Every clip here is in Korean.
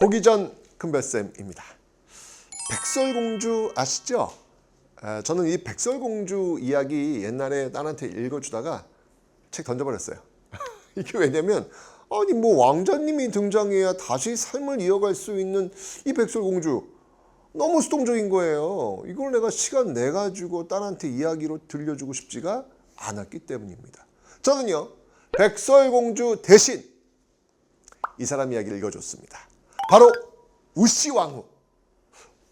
보기 전 큰별쌤입니다. 백설공주 아시죠? 아, 저는 이 백설공주 이야기 옛날에 딸한테 읽어주다가 책 던져버렸어요. 이게 왜냐면 아니 뭐 왕자님이 등장해야 다시 삶을 이어갈 수 있는 이 백설공주 너무 수동적인 거예요. 이걸 내가 시간 내 가지고 딸한테 이야기로 들려주고 싶지가 않았기 때문입니다. 저는요 백설공주 대신 이 사람 이야기를 읽어줬습니다. 바로 우시 왕후.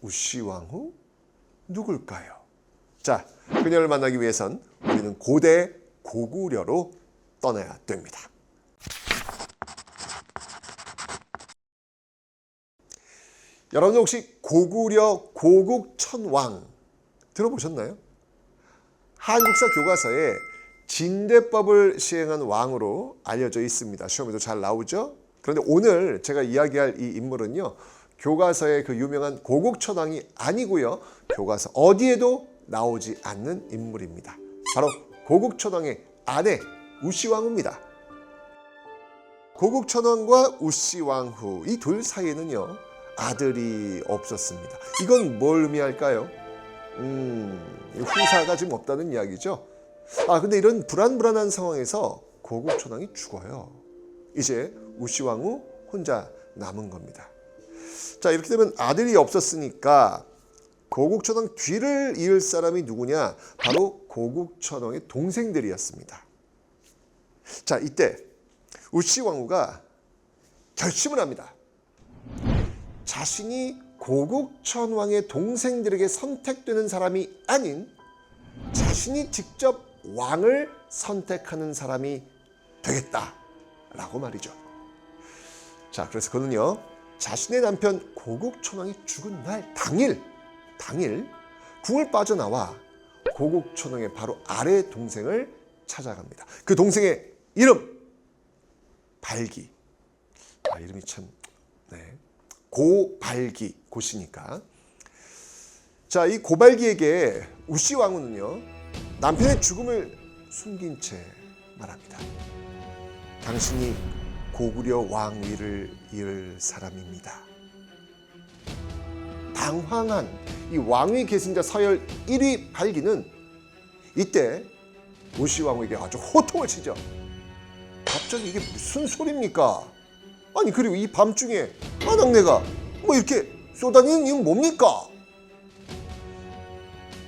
우시 왕후 누굴까요? 자, 그녀를 만나기 위해선 우리는 고대 고구려로 떠나야 됩니다. 여러분 혹시 고구려 고국천왕 들어보셨나요? 한국사 교과서에 진대법을 시행한 왕으로 알려져 있습니다. 시험에도 잘 나오죠? 그런데 오늘 제가 이야기할 이 인물은요. 교과서의 그 유명한 고국천왕이 아니고요. 교과서 어디에도 나오지 않는 인물입니다. 바로 고국천왕의 아내 우시왕후입니다. 고국천왕과 우시왕후 이 둘 사이에는요 아들이 없었습니다. 이건 뭘 의미할까요? 음, 후사가 지금 없다는 이야기죠. 아 근데 이런 불안불안한 상황에서 고국천왕이 죽어요. 이제 우시왕후 혼자 남은 겁니다. 자 이렇게 되면 아들이 없었으니까 고국천왕 뒤를 이을 사람이 누구냐? 바로 고국천왕의 동생들이었습니다. 자 이때 우시 왕후가 결심을 합니다. 자신이 고국천 왕의 동생들에게 선택되는 사람이 아닌 자신이 직접 왕을 선택하는 사람이 되겠다라고 말이죠. 자, 그래서 그는요 자신의 남편 고국천왕이 죽은 날 당일 당일 궁을 빠져나와 고국천왕의 바로 아래 동생을 찾아갑니다. 그 동생의 이름 발기. 아, 이름이 참 네. 고발기 고시니까. 자, 이 고발기에게 우시 왕후는요 남편의 죽음을 숨긴 채 말합니다. 당신이 고구려 왕위를 이을 사람입니다. 당황한 이 왕위 계승자 서열 1위 발기는 이때 우시 왕후에게 아주 호통을 치죠. 갑자기 이게 무슨 소리입니까? 아니 그리고 이 밤중에 아낙네가 뭐 이렇게 쏘다니는 이유는 뭡니까?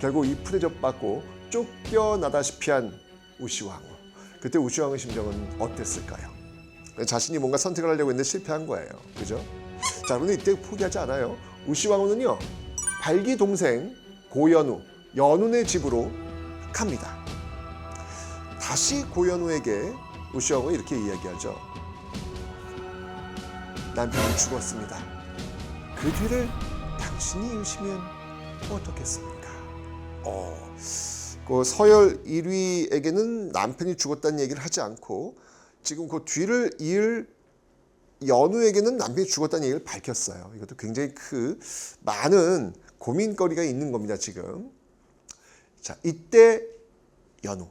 결국 이 푸대접 받고 쫓겨나다시피 한 우시왕후. 그때 우시왕의 심정은 어땠을까요? 자신이 뭔가 선택을 하려고 했는데 실패한 거예요. 그죠? 자, 그런데 이때 포기하지 않아요. 우시왕후는요, 발기 동생 고연우, 연운의 집으로 갑니다. 다시 고연우에게 우시왕후가 이렇게 이야기하죠. 남편이 죽었습니다. 그 뒤를 당신이 이으시면 어떻겠습니까? 어, 그 서열 1위에게는 남편이 죽었다는 얘기를 하지 않고 지금 그 뒤를 이을 연우에게는 남편이 죽었다는 얘기를 밝혔어요. 이것도 굉장히 그 많은 고민거리가 있는 겁니다. 지금 자 이때 연우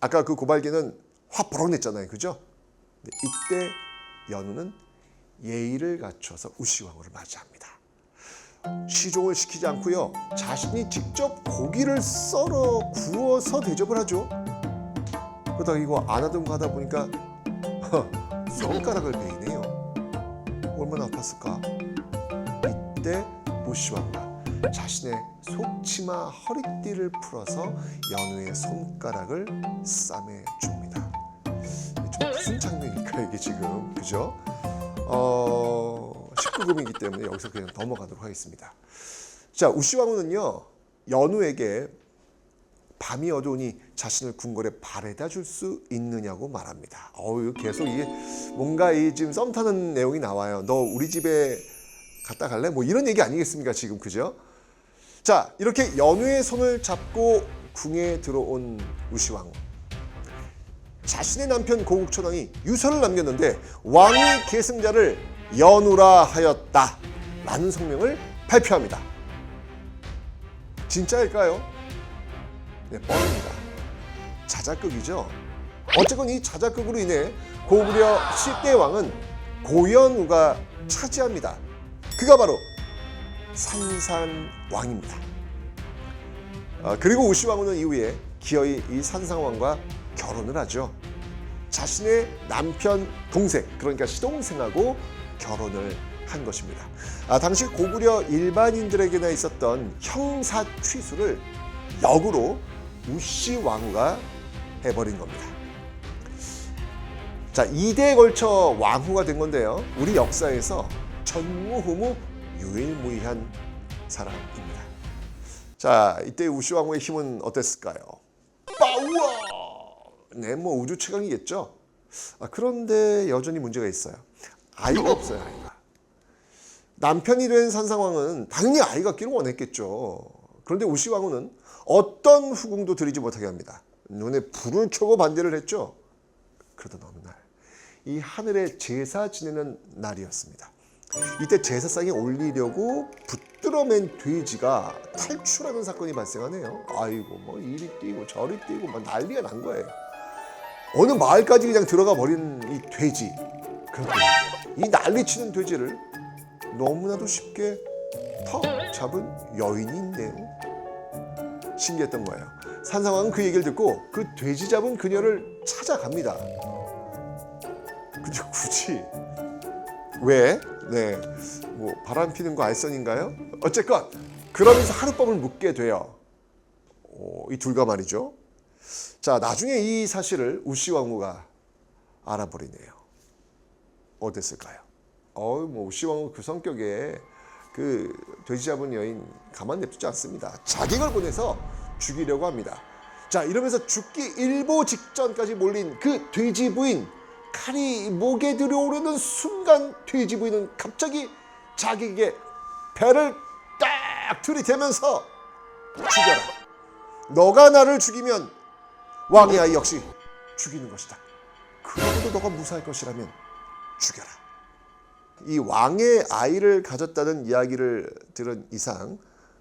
아까 그 고발기는 확 버럭냈잖아요. 그죠? 근데 이때 연우는 예의를 갖춰서 우시왕후를 맞이합니다. 시종을 시키지 않고요. 자신이 직접 고기를 썰어 구워서 대접을 하죠. 그러다가 이거 안 하던 거 하다 보니까 손가락을 베이네요. 얼마나 아팠을까? 이때 우시왕후가 자신의 속치마 허리띠를 풀어서 연우의 손가락을 싸매 줍니다. 좀 무슨 장면일까요 이게 지금 그죠? 어, 19금이기 때문에 여기서 그냥 넘어가도록 하겠습니다. 자 우시왕후는요 연우에게 밤이 어두우니 자신을 궁궐에 바래다 줄 수 있느냐고 말합니다. 어우 계속 이게 뭔가 이 지금 썸 타는 내용이 나와요. 너 우리 집에 갔다 갈래? 뭐 이런 얘기 아니겠습니까 지금 그죠? 자 이렇게 연우의 손을 잡고 궁에 들어온 우시왕후. 자신의 남편 고국천왕이 유서를 남겼는데 왕위 계승자를 연우라 하였다. 라는 성명을 발표합니다. 진짜일까요? 네, 뻔입니다. 자작극이죠. 어쨌건 이 자작극으로 인해 고구려 10대 왕은 고연우가 차지합니다. 그가 바로 산산 왕입니다. 아, 그리고 우시 왕후는 이후에 기어이 이 산상 왕과 결혼을 하죠. 자신의 남편 동생 그러니까 시동생하고 결혼을 한 것입니다. 아, 당시 고구려 일반인들에게나 있었던 형사 취수를 역으로 우시 왕후가 해버린 겁니다. 자, 2대에 걸쳐 왕후가 된 건데요. 우리 역사에서 전무후무 유일무이한 사람입니다. 자, 이때 우시 왕후의 힘은 어땠을까요? 파워! 네, 뭐 우주 최강이겠죠. 아, 그런데 여전히 문제가 있어요. 아이가 없어요, 아이가. 남편이 된 산상왕은 당연히 아이가 있기를 원했겠죠. 그런데 우시 왕후는 어떤 후궁도 드리지 못하게 합니다. 눈에 불을 켜고 반대를 했죠. 그러던 어느 날, 이 하늘에 제사 지내는 날이었습니다. 이때 제사상에 올리려고 붙들어맨 돼지가 탈출하는 사건이 발생하네요. 아이고 뭐 이리 뛰고 저리 뛰고 막 난리가 난 거예요. 어느 마을까지 그냥 들어가 버린 이 돼지. 그런데 이 난리치는 돼지를 너무나도 쉽게 턱 잡은 여인이 있네요. 신기했던 거예요. 산상왕은 그 얘기를 듣고 그 돼지 잡은 그녀를 찾아갑니다. 근데 굳이 왜? 네, 뭐 바람 피는 거 알선인가요? 어쨌건 그러면서 하룻밤을 묵게 돼요. 오, 이 둘과 말이죠. 자, 나중에 이 사실을 우시 왕후가 알아버리네요. 어땠을까요? 어우, 뭐 우시 왕후 그 성격에 그 돼지 잡은 여인 가만 냅두지 않습니다. 자객을 보내서 죽이려고 합니다. 자, 이러면서 죽기 일보 직전까지 몰린 그 돼지 부인 칼이 목에 들어오르는 순간 돼지 부인은 갑자기 자기에게 배를 딱 들이대면서 죽여라. 너가 나를 죽이면 왕의 아이 역시 죽이는 것이다. 그러고도 너가 무사할 것이라면 죽여라. 이 왕의 아이를 가졌다는 이야기를 들은 이상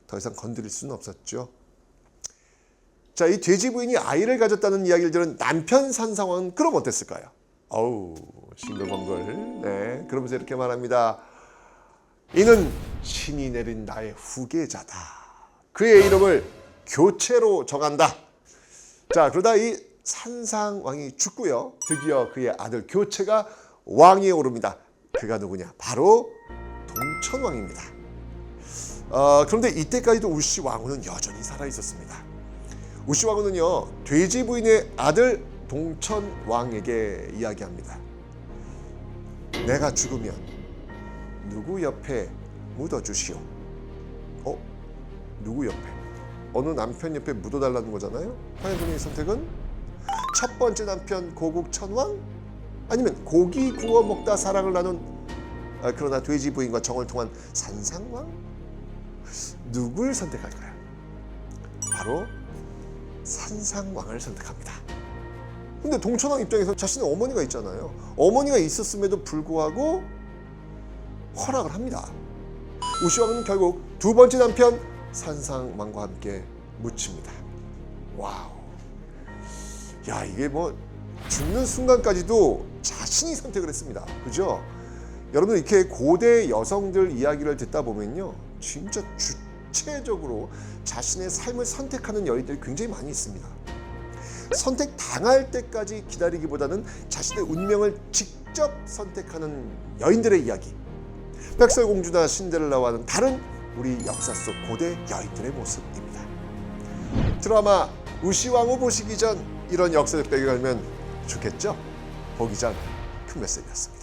더 이상 건드릴 수는 없었죠. 자, 이 돼지 부인이 아이를 가졌다는 이야기를 들은 남편 산 상황은 그럼 어땠을까요? 어우, 싱글벙글. 네, 그러면서 이렇게 말합니다. 이는 신이 내린 나의 후계자다. 그의 이름을 교체로 정한다. 자, 그러다 이 산상왕이 죽고요. 드디어 그의 아들 교체가 왕위에 오릅니다. 그가 누구냐? 바로 동천왕입니다. 어, 그런데 이때까지도 우시 왕후는 여전히 살아 있었습니다. 우시 왕후는요 돼지 부인의 아들 동천 왕에게 이야기합니다. 내가 죽으면 누구 옆에 묻어 주시오. 어? 누구 옆에? 어느 남편 옆에 묻어달라는 거잖아요. 화해분의 선택은 첫 번째 남편 고국 천왕 아니면 고기 구워 먹다 사랑을 나눈 아, 그러나 돼지 부인과 정을 통한 산상왕 누굴 선택할까요? 바로 산상왕을 선택합니다. 근데 동천왕 입장에서 자신의 어머니가 있잖아요. 어머니가 있었음에도 불구하고 허락을 합니다. 우시왕은 결국 두 번째 남편 산상왕과 함께 묻힙니다. 와우. 야 이게 뭐 죽는 순간까지도 자신이 선택을 했습니다. 그죠? 여러분 이렇게 고대 여성들 이야기를 듣다 보면요, 진짜 주체적으로 자신의 삶을 선택하는 여인들이 굉장히 많이 있습니다. 선택 당할 때까지 기다리기보다는 자신의 운명을 직접 선택하는 여인들의 이야기. 백설공주나 신데렐라와는 다른 우리 역사 속 고대 여인들의 모습입니다. 드라마 우시왕후 보시기 전 이런 역사적 배경을 알면 좋겠죠? 전큰 메시지였습니다.